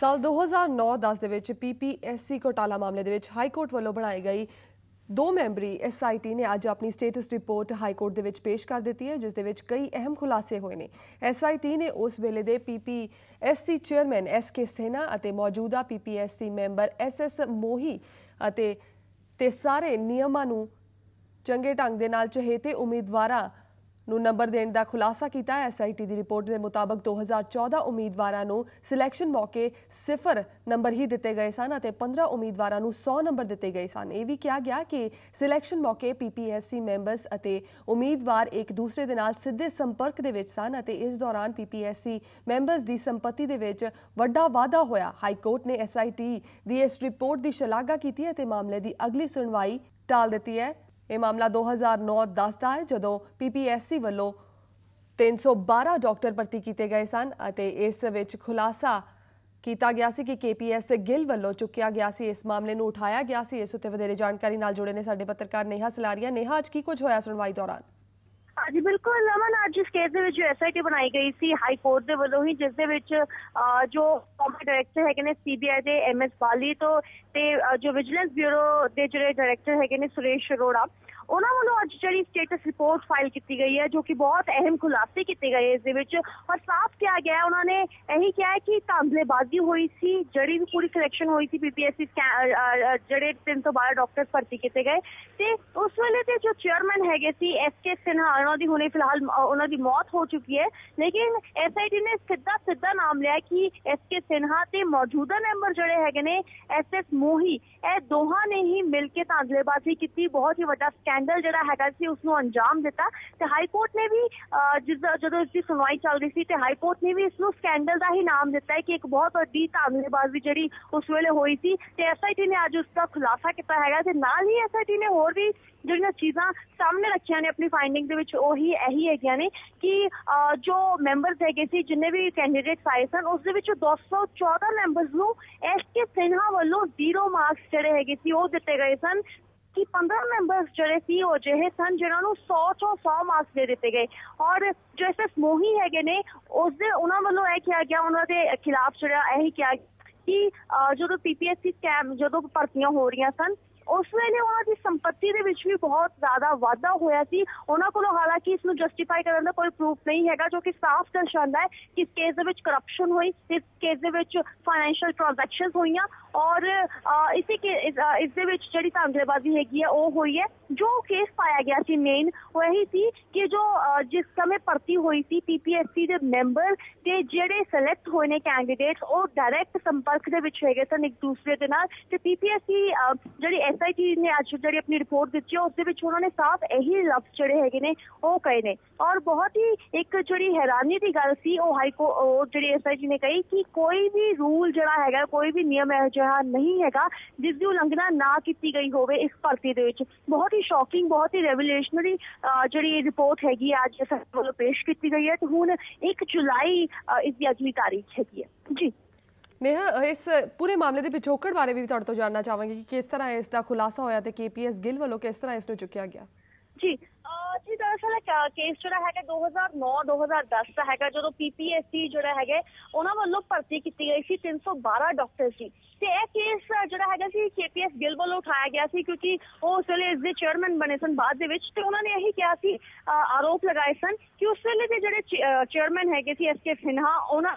ਸਾਲ 2009-10 ਦੇ ਵਿੱਚ ਪੀਪੀਐਸਸੀ ਘੋਟਾਲਾ ਮਾਮਲੇ ਦੇ ਵਿੱਚ ਹਾਈ ਕੋਰਟ ਵੱਲੋਂ ਬਣਾਈ ਗਈ ਦੋ ਮੈਂਬਰੀ ਐਸਆਈਟੀ ਨੇ ਅੱਜ ਆਪਣੀ ਸਟੇਟਸ ਰਿਪੋਰਟ ਹਾਈ ਕੋਰਟ ਦੇ ਵਿੱਚ ਪੇਸ਼ ਕਰ ਦਿੱਤੀ ਹੈ, ਜਿਸ ਦੇ ਵਿੱਚ ਕਈ ਅਹਿਮ ਖੁਲਾਸੇ ਹੋਏ ਨੇ। ਐਸਆਈਟੀ ਨੇ ਉਸ ਵੇਲੇ ਦੇ ਪੀਪੀਐਸਸੀ ਚੇਅਰਮੈਨ ਐਸਕੇ ਸੇਨਾ ਅਤੇ ਮੌਜੂਦਾ ਪੀਪੀਐਸਸੀ ਮੈਂਬਰ ਐਸਐਸ ਮੋਹੀ ਅਤੇ ਤੇ ਸਾਰੇ ਨਿਯਮਾਂ ਨੂੰ ਚੰਗੇ ਢੰਗ ਦੇ ਨਾਲ ਚਹੇਤੇ ਉਮੀਦਵਾਰਾਂ ਨੂੰ ਨੰਬਰ ਦੇਣ ਦਾ ਖੁਲਾਸਾ ਕੀਤਾ। ਐਸਆਈਟੀ ਦੀ ਰਿਪੋਰਟ ਦੇ ਮੁਤਾਬਕ 2014 ਉਮੀਦਵਾਰਾਂ ਨੂੰ ਸਿਲੈਕਸ਼ਨ ਮੌਕੇ ਸਿਫਰ ਨੰਬਰ ਹੀ ਦਿੱਤੇ ਗਏ ਸਨ ਅਤੇ 15 ਉਮੀਦਵਾਰਾਂ ਨੂੰ 100 ਨੰਬਰ ਦਿੱਤੇ ਗਏ ਸਨ। ਇਹ ਵੀ ਕਿਹਾ ਗਿਆ ਕਿ ਸਿਲੈਕਸ਼ਨ ਮੌਕੇ ਪੀਪੀਐਸਸੀ ਮੈਂਬਰਸ ਅਤੇ ਉਮੀਦਵਾਰ ਇੱਕ ਦੂਸਰੇ ਦੇ ਨਾਲ ਸਿੱਧੇ ਸੰਪਰਕ ਦੇ ਵਿੱਚ ਸਨ ਅਤੇ ਇਸ ਦੌਰਾਨ ਪੀਪੀਐਸਸੀ ਮੈਂਬਰਸ ਦੀ ਸੰਪਤੀ ਦੇ ਵਿੱਚ ਵੱਡਾ ਵਾਧਾ ਹੋਇਆ। ਹਾਈ ਕੋਰਟ ਨੇ ਐਸਆਈਟੀ ਦੀ ਇਸ ਰਿਪੋਰਟ ਦੀ ਸ਼ਲਾਘਾ ਕੀਤੀ ਅਤੇ ਮਾਮਲੇ ਦੀ ਅਗਲੀ ਸੁਣਵਾਈ ਟਾਲ ਦਿੱਤੀ ਹੈ। ਇਹ ਮਾਮਲਾ 2009-10 ਦਾ ਹੈ, ਜਦੋਂ ਪੀਪੀਐਸਸੀ ਵੱਲੋਂ 312 ਡਾਕਟਰ ਭਰਤੀ ਕੀਤੇ ਗਏ ਸਨ ਅਤੇ ਇਸ ਵਿੱਚ ਖੁਲਾਸਾ ਕੀਤਾ ਗਿਆ ਸੀ ਕਿ ਕੇਪੀਐਸ ਗਿੱਲ ਵੱਲੋਂ ਚੁੱਕਿਆ ਗਿਆ ਸੀ। ਇਸ ਮਾਮਲੇ ਨੂੰ ਉਠਾਇਆ ਗਿਆ ਸੀ। ਇਸ ਉੱਤੇ ਵਧੇਰੇ ਜਾਣਕਾਰੀ ਨਾਲ ਜੁੜੇ ਨੇ ਸਾਡੇ ਪੱਤਰਕਾਰ ਨੇਹਾ ਸਲਾਰੀਆ। ਨੇਹਾ, ਅੱਜ ਕੀ ਕੁਝ ਹੋਇਆ ਸੁਣਵਾਈ ਦੌਰਾਨ? ਹਾਂਜੀ ਬਿਲਕੁਲ ਰਮਨ ਅੱਜ ਇਸ ਕੇਸ ਦੇ ਵਿੱਚ ਐਸਆਈਟੀ ਬਣਾਈ ਗਈ ਸੀ ਹਾਈ ਕੋਰਟ ਦੇ ਵੱਲੋਂ ਹੀ, ਜਿਸ ਦੇ ਵਿੱਚ ਜੋ ਫਾਰਮਰ ਡਾਇਰੈਕਟਰ ਹੈਗੇ ਨੇ ਸੀਬੀਆਈ ਦੇ ਐਮਐਸ ਬਾਲੀ ਤੋਂ ਤੇ ਜੋ ਵਿਜੀਲੈਂਸ ਬਿਊਰੋ ਦੇ ਜਿਹੜੇ ਡਾਇਰੈਕਟਰ ਹੈਗੇ ਨੇ, ਸੁਰੇਸ਼ ਅਰੋੜਾ ਉਹਨਾਂ ਵੱਲੋਂ ਅੱਜ ਜਿਹੜੀ ਸਟੇਟਸ ਰਿਪੋਰਟ ਫਾਈਲ ਕੀਤੀ ਗਈ ਹੈ, ਜੋ ਕਿ ਬਹੁਤ ਅਹਿਮ ਖੁਲਾਸੇ ਕੀਤੇ ਗਏ ਇਸ ਦੇ ਵਿੱਚ, ਔਰ ਸਾਫ਼ ਕਿਹਾ ਗਿਆ ਉਹਨਾਂ ਨੇ ਇਹੀ ਕਿਹਾ ਕਿ ਧਾਂਦਲੇਬਾਜ਼ੀ ਹੋਈ ਸੀ, ਜਿਹੜੀ ਵੀ ਪੂਰੀ ਸਿਲੈਕਸ਼ਨ ਹੋਈ ਸੀ ਪੀਪੀਐਸਸੀ ਜਿਹੜੇ 312 ਡਾਕਟਰ ਭਰਤੀ ਕੀਤੇ ਗਏ ਤੇ ਉਸ ਵੇਲੇ ਤੇ ਜੋ ਚੇਅਰਮੈਨ ਹੈਗੇ ਸੀ ਐਸਕੇ ਸਿਨਹਾ ਉਹਨਾਂ ਦੀ ਹੁਣੇ ਫਿਲਹਾਲ ਉਹਨਾਂ ਦੀ ਮੌਤ ਹੋ ਚੁੱਕੀ ਹੈ, ਲੇਕਿਨ ਐਸਆਈਟੀ ਨੇ ਸਿੱਧਾ ਸਿੱਧਾ ਨਾਮ ਲਿਆ ਕਿ ਐਸਕੇ ਸਿਨਹਾ ਤੇ ਮੌਜੂਦਾ ਮੈਂਬਰ ਜਿਹੜੇ ਹੈਗੇ ਨੇ ਐਸਐਸ ਮੋਹੀ, ਇਹ ਦੋਹਾਂ ਨੇ ਹੀ ਮਿਲ ਕੇ ਧਾਂਦਲੇਬਾਜ਼ੀ ਕੀਤੀ, ਬਹੁਤ ਹੀ ਵੱਡਾ ਸਕੈਂਡਲ ਜਿਹੜਾ ਹੈਗਾ ਸੀ ਉਸ ਨੂੰ ਅੰਜਾਮ ਦਿੱਤਾ ਤੇ ਹਾਈ ਕੋਰਟ ਨੇ ਵੀ ਜਦੋਂ ਇਸ ਦੀ ਸੁਣਵਾਈ ਚੱਲ ਰਹੀ ਸੀ ਤੇ ਹਾਈ ਕੋਰਟ ਨੇ ਵੀ ਇਸ ਨੂੰ ਸਕੈਂਡਲ ਦਾ ਹੀ ਨਾਮ ਦਿੱਤਾ ਹੈ ਕਿ ਇੱਕ ਬਹੁਤ ਵੱਡੀ ਧਾਂਦਲੇਬਾਜ਼ੀ ਜਿਹੜੀ ਉਸ ਵੇਲੇ ਹੋਈ ਸੀ ਤੇ ਐਸਆਈਟੀ ਨੇ ਅੱਜ ਉਸ ਦਾ ਖੁਲਾਸਾ ਕੀਤਾ ਹੈਗਾ ਤੇ ਨਾਲ ਹੀ ਐਸਆਈਟੀ ਨੇ ਹੋਰ ਵੀ ਜਿਹੜੀਆਂ ਚੀਜ਼ਾਂ ਸਾਹਮਣੇ ਰੱਖੀਆਂ ਨੇ ਆਪਣੀ ਫਾਈਂਡਿੰਗ ਦੇ ਵਿੱਚ, ਉਹੀ ਇਹੀ ਹੈਗੀਆਂ ਨੇ ਕਿ ਜੋ ਮੈਂਬਰਸ ਹੈਗੇ ਸੀ, ਜਿੰਨੇ ਵੀ ਕੈਂਡੀਡੇਟਸ ਆਏ ਸਨ, ਉਸ ਦੇ ਵਿੱਚੋਂ 214 ਮੈਂਬਰਸ ਨੂੰ ਐਸ ਕੇ ਸਿਨਹਾ ਵੱਲੋਂ ਜ਼ੀਰੋ ਮਾਰਕਸ ਜਿਹੜੇ ਹੈਗੇ ਸੀ, ਉਹ ਦਿੱਤੇ ਗਏ ਸਨ ਕਿ 15 ਮੈਂਬਰਸ ਜਿਹੜੇ ਸੀ, ਉਹ ਜਿਹੇ ਸਨ ਜਿਨ੍ਹਾਂ ਨੂੰ 100 ਚੋਂ 100 ਮਾਰਕਸ ਦੇ ਦਿੱਤੇ ਗਏ। ਔਰ ਜੋ ਐਸਐਸ ਮੋਹੀ ਹੈਗੇ ਨੇ, ਉਸ ਦੇ, ਉਹਨਾਂ ਵੱਲੋਂ ਇਹ ਕਿਹਾ ਗਿਆ, ਉਹਨਾਂ ਦੇ ਖਿਲਾਫ ਜਿਹੜਾ ਇਹ ਕਿਹਾ ਕਿ ਜਦੋਂ ਪੀਪੀਐਸਸੀ ਸਕੈਮ ਜਦੋਂ ਭਰਤੀਆਂ ਹੋ ਰਹੀਆਂ ਸਨ ਉਸ ਵੇਲੇ ਉਹਨਾਂ ਦੀ ਸੰਪਤੀ ਦੇ ਵਿੱਚ ਵੀ ਬਹੁਤ ਜ਼ਿਆਦਾ ਵਾਧਾ ਹੋਇਆ ਸੀ। ਉਹਨਾਂ ਕੋਲੋਂ ਹਾਲਾਂਕਿ ਇਸ ਨੂੰ ਜਸਟੀਫਾਈ ਕਰਨ ਦਾ ਕੋਈ ਪ੍ਰੂਫ ਨਹੀਂ ਹੈਗਾ, ਜੋ ਕਿ ਸਾਫ਼ ਦਰਸਾਉਂਦਾ ਹੈ ਕਿ ਇਸ ਕੇਸ ਦੇ ਵਿੱਚ ਕਰਪਸ਼ਨ ਹੋਈ, ਇਸ ਕੇਸ ਦੇ ਵਿੱਚ ਫਾਈਨੈਂਸ਼ੀਅਲ ਟ੍ਰਾਂਜੈਕਸ਼ਨਸ ਹੋਈਆਂ ਔਰ ਇਸੇ ਇਸ ਦੇ ਵਿੱਚ ਜਿਹੜੀ ਧਾਂਦਲੇਬਾਜ਼ੀ ਹੈਗੀ ਹੈ ਉਹ ਹੋਈ ਹੈ। ਜੋ ਕੇਸ ਪਾਇਆ ਗਿਆ ਸੀ ਮੇਨ ਉਹ ਇਹੀ ਸੀ ਕਿ ਜੋ ਜਿਸ ਸਮੇਂ ਭਰਤੀ ਹੋਈ ਸੀ ਪੀਪੀਐਸਸੀ ਦੇ ਮੈਂਬਰ ਤੇ ਜਿਹੜੇ ਸਿਲੈਕਟ ਹੋਏ ਨੇ ਕੈਂਡੀਡੇਟਸ ਉਹ ਡਾਇਰੈਕਟ ਸੰਪਰਕ ਦੇ ਵਿੱਚ ਹੈਗੇ ਸਨ ਇੱਕ ਦੂਸਰੇ ਦੇ ਨਾਲ। ਤੇ ਪੀਪੀਐਸਸੀ ਜਿਹੜੀ ਐਸਆਈਟੀ ਨੇ ਅੱਜ ਜਿਹੜੀ ਆਪਣੀ ਰਿਪੋਰਟ ਦਿੱਤੀ ਉਸ ਦੇ ਵਿੱਚ ਉਹਨਾਂ ਨੇ ਸਾਫ਼ ਇਹੀ ਲਫ਼ਜ਼ ਜਿਹੜੇ ਹੈਗੇ ਨੇ, ਉਹ ਕਹੇ ਨੇ। ਔਰ ਬਹੁਤ ਹੀ ਇੱਕ ਜਿਹੜੀ ਹੈਰਾਨੀ ਦੀ ਗੱਲ ਸੀ, ਉਹ ਹਾਈ ਕੋ ਜਿਹੜੀ ਐਸਆਈਟੀ ਨੇ ਕਹੀ ਕਿ ਕੋਈ ਵੀ ਰੂਲ ਜਿਹੜਾ ਹੈਗਾ, ਕੋਈ ਵੀ ਨਿਯਮ ਹੈ ਜਿਹੜਾ ਨਹੀਂ ਹੈਗਾ, ਜਿਸ ਦੀ ਉਲੰਘਣਾ ਨਾ ਕੀਤੀ ਗਈ ਹੋਵੇ ਇਸ ਭਰਤੀ ਦੇ ਵਿੱਚ। ਬਹੁਤ ਹੀ ਸ਼ੌਕਿੰਗ ਬਹੁਤ ਹੀ ਰੈਵੋਲੂਸ਼ਨਰੀ ਜਿਹੜੀ ਰਿਪੋਰਟ ਹੈਗੀ ਅੱਜ ਸਾਡੇ ਵੱਲੋਂ ਪੇਸ਼ ਕੀਤੀ ਗਈ ਹੈ। ਤੇ ਹੁਣ 1 ਜੁਲਾਈ ਇਸ ਦੀ ਅਗਲੀ ਤਾਰੀਖ ਹੈਗੀ ਹੈ। ਜੀ। ਨੇਹਾ, ਇਸ ਪੂਰੇ ਮਾਮਲੇ ਦੇ ਪਿਛੋਕੜ ਬਾਰੇ ਵੀ ਤੁਹਾਡੇ ਤੋਂ ਜਾਨਣਾ ਚਾਹਾਂਗੇ ਕਿ ਕਿਸ ਤਰ੍ਹਾਂ ਇਸ ਦਾ ਖੁਲਾਸਾ ਹੋਇਆ ਤੇ ਕੇਪੀਐਸ ਗਿੱਲ ਵੱਲੋਂ ਕਿਸ ਤਰ੍ਹਾਂ ਇਸ ਨੂੰ ਚੁੱਕਿਆ ਗਿਆ? ਜੀ ਜੀ ਦਰਅਸਲ ਕੇਸ ਜਿਹੜਾ ਹੈਗਾ 2009 2010 ਦਾ ਹੈਗਾ, ਜਦੋਂ ਪੀਪੀਐਸਸੀ ਜਿਹੜਾ ਹੈਗਾ, ਉਹਨਾਂ ਵੱਲੋਂ ਭਰਤੀ ਕੀਤੀ ਗਈ ਸੀ 312 ਡਾਕਟਰ ਸੀ ਤੇ ਇਹ ਕੇਸ ਜਿਹੜਾ ਹੈਗਾ ਸੀ ਕੇਪੀਐਸ ਗਿੱਲ ਵੱਲੋਂ ਉਠਾਇਆ ਗਿਆ ਸੀ, ਕਿਉਂਕਿ ਉਹ ਉਸ ਵੇਲੇ ਇਸ ਦੇ ਚੇਅਰਮੈਨ ਬਣੇ ਸਨ ਬਾਅਦ ਦੇ ਵਿੱਚ, ਤੇ ਉਹਨਾਂ ਨੇ ਇਹੀ ਕਿਹਾ ਸੀ ਆਰੋਪ ਲਗਾਏ ਸਨ ਕਿ ਉਸ ਵੇਲੇ ਦੇ ਜਿਹੜੇ ਚੇਅਰਮੈਨ ਹੈਗੇ ਸੀ ਐਸਕੇ ਸਿਨਹਾ ਉਹਨਾਂ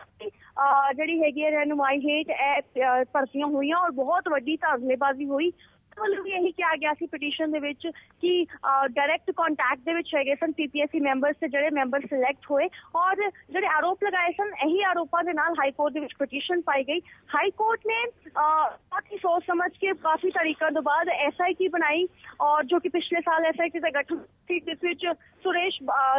ਜਿਹੜੀ ਹੈਗੀ ਹੈ ਰਹਿਨੁਮਾਈ ਹੇਠ ਇਹ ਭਰਤੀਆਂ ਹੋਈਆਂ ਔਰ ਬਹੁਤ ਵੱਡੀ ਧਾਰਨੇਬਾਜ਼ੀ ਹੋਈ। ਵੱਲੋਂ ਵੀ ਇਹੀ ਕਿਹਾ ਗਿਆ ਸੀ ਪਟੀਸ਼ਨ ਦੇ ਵਿੱਚ ਕਿ ਡਾਇਰੈਕਟ ਕੰਟੈਕਟ ਦੇ ਵਿੱਚ ਹੈਗੇ ਸਨ ਪੀਪੀਐਸਸੀ ਮੈਂਬਰਸ ਤੇ ਜਿਹੜੇ ਮੈਂਬਰ ਸਿਲੈਕਟ ਹੋਏ ਔਰ ਜਿਹੜੇ ਆਰੋਪ ਲਗਾਏ ਸਨ, ਇਹੀ ਆਰੋਪਾਂ ਦੇ ਨਾਲ ਹਾਈ ਕੋਰਟ ਦੇ ਵਿੱਚ ਪਟੀਸ਼ਨ ਪਾਈ ਗਈ। ਹਾਈ ਕੋਰਟ ਨੇ ਬਹੁਤ ਹੀ ਸੋਚ ਸਮਝ ਕੇ ਕਾਫੀ ਤਰੀਕਾਂ ਤੋਂ ਬਾਅਦ ਐਸਆਈਟੀ ਬਣਾਈ ਔਰ ਜੋ ਕਿ ਪਿਛਲੇ ਸਾਲ ਐਸਆਈਟੀ ਦਾ ਗਠਨ ਸੀ ਜਿਸ ਵਿੱਚ ਸੁਰੇਸ਼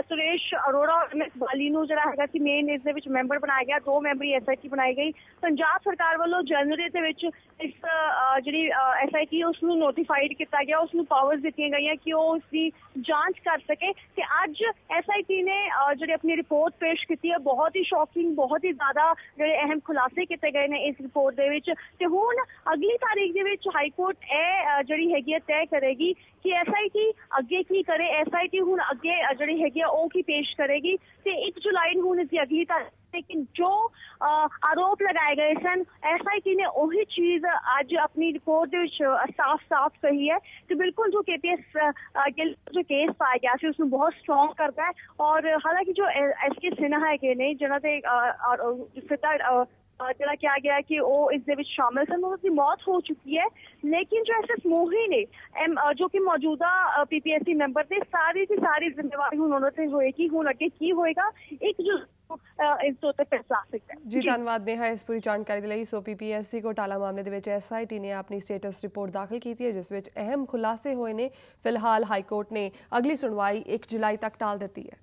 ਸੁਰੇਸ਼ ਅਰੋੜਾ ਔਰ ਐਮਐਸ ਬਾਲੀ ਨੂੰ ਜਿਹੜਾ ਹੈਗਾ ਸੀ ਮੇਨ ਇਸ ਦੇ ਵਿੱਚ ਮੈਂਬਰ ਬਣਾਇਆ ਗਿਆ ਦੋ ਮੈਂਬਰੀ ਐਸਆਈਟੀ ਬਣਾਈ ਗਈ ਪੰਜਾਬ ਸਰਕਾਰ ਵੱਲੋਂ ਜਨਵਰੀ ਦੇ ਵਿੱਚ ਇਸ ਜਿਹੜੀ ਐਸਆਈਟੀ ਉਸ ਨੂੰ ਨੋਟੀਫਾਈਡ ਕੀਤਾ ਗਿਆ ਉਸ ਨੂੰ ਪਾਵਰਸ ਦਿੱਤੀਆਂ ਗਈਆਂ ਕਿ ਉਹ ਉਸ ਦੀ ਜਾਂਚ ਕਰ ਸਕੇ ਤੇ ਅੱਜ ਐਸਆਈਟੀ ਨੇ ਜਿਹੜੀ ਆਪਣੀ ਰਿਪੋਰਟ ਪੇਸ਼ ਕੀਤੀ ਹੈ ਬਹੁਤ ਹੀ ਸ਼ੌਕਿੰਗ ਬਹੁਤ ਹੀ ਜ਼ਿਆਦਾ ਜਿਹੜੇ ਅਹਿਮ ਖੁਲਾਸੇ ਕੀਤੇ ਗਏ ਨੇ ਇਸ ਰਿਪੋਰਟ ਦੇ ਵਿੱਚ ਤੇ ਹੁਣ ਅਗਲੀ ਤਾਰੀਖ ਦੇ ਵਿੱਚ ਹਾਈ ਕੋਰਟ ਇਹ ਜਿਹੜੀ ਹੈਗੀ ਹੈ ਤੈਅ ਕਰੇਗੀ ਕਿ ਐਸਆਈਟੀ ਅੱਗੇ ਕੀ ਕਰੇ ਐਸਆਈਟੀ ਹੁਣ ਅੱਗੇ ਜਿਹੜੀ ਹੈਗੀ ਉਹ ਕੀ ਪੇਸ਼ ਕਰੇਗੀ ਤੇ 1 ਜੁਲਾਈ ਨੂੰ ਹੁਣ ਇਸ ਦੀ ਅਗਲੀ ਤਾਰੀਖ ਲੇਕਿਨ ਜੋ ਅਹ, ਆਰੋਪ ਲਗਾਏ ਗਏ ਸਨ ਐਸਆਈਟੀ ਨੇ ਉਹੀ ਚੀਜ਼ ਅੱਜ ਆਪਣੀ ਰਿਪੋਰਟ ਦੇ ਵਿੱਚ ਸਾਫ਼-ਸਾਫ਼ ਕਹੀ ਹੈ ਕਿ ਬਿਲਕੁਲ ਜੋ ਕੇਪੀਐਸ ਗਿੱਲ ਜੋ ਕੇਸ ਪਾਇਆ ਗਿਆ ਸੀ ਉਸ ਨੂੰ ਬਹੁਤ ਸਟਰੋਂਗ ਕਰਦਾ ਹੈ ਔਰ ਹਾਲਾਂਕਿ ਜੋ ਐਸਕੇ ਸਿਨਹਾ ਹੈਗੇ ਨੇ ਜਿਨ੍ਹਾਂ ਦੇ ਫਿਤਾ ਜਿਹੜਾ ਕਿਹਾ ਗਿਆ ਕਿ ਉਹ ਇਸ ਦੇ ਵਿੱਚ ਸ਼ਾਮਿਲ ਸਨ ਉਹਨਾਂ ਦੀ ਮੌਤ ਹੋ ਚੁੱਕੀ ਹੈ ਲੇਕਿਨ ਜੋ ਐਸਐਸ ਮੋਹੀ ਨੇ ਜੋ ਕਿ ਮੌਜੂਦਾ ਪੀਪੀਐਸਸੀ ਮੈਂਬਰ ਤੇ ਸਾਰੀ ਦੀ ਸਾਰੀ ਜ਼ਿੰਮੇਵਾਰੀ ਹੁਣ ਉਹਨਾਂ ਤੇ ਹੋਏਗੀ ਹੁਣ ਅੱਗੇ ਕੀ ਹੋਏਗਾ ਇੱਕ ਜੋ ਇਸ ਤੋਂ ਉੱਤੇ ਫੈਸਲਾ ਸਕਦਾ ਜੀ ਧੰਨਵਾਦ ਨੇਹਾ ਇਸ ਪੂਰੀ ਜਾਣਕਾਰੀ ਦੇ ਲਈ ਸੋ ਪੀਪੀਐਸਸੀ ਘੋਟਾਲਾ ਮਾਮਲੇ ਦੇ ਵਿੱਚ ਐਸਆਈਟੀ ਨੇ ਆਪਣੀ ਸਟੇਟਸ ਰਿਪੋਰਟ ਦਾਖਲ ਕੀਤੀ ਹੈ ਜਿਸ ਵਿੱਚ ਅਹਿਮ ਖੁਲਾਸੇ ਹੋਏ ਨੇ ਫਿਲਹਾਲ ਹਾਈ ਕੋਰਟ ਨੇ ਅਗਲੀ ਸੁਣਵਾਈ 1 ਜੁਲਾਈ ਤੱਕ ਟਾਲ ਦਿੱਤੀ ਹੈ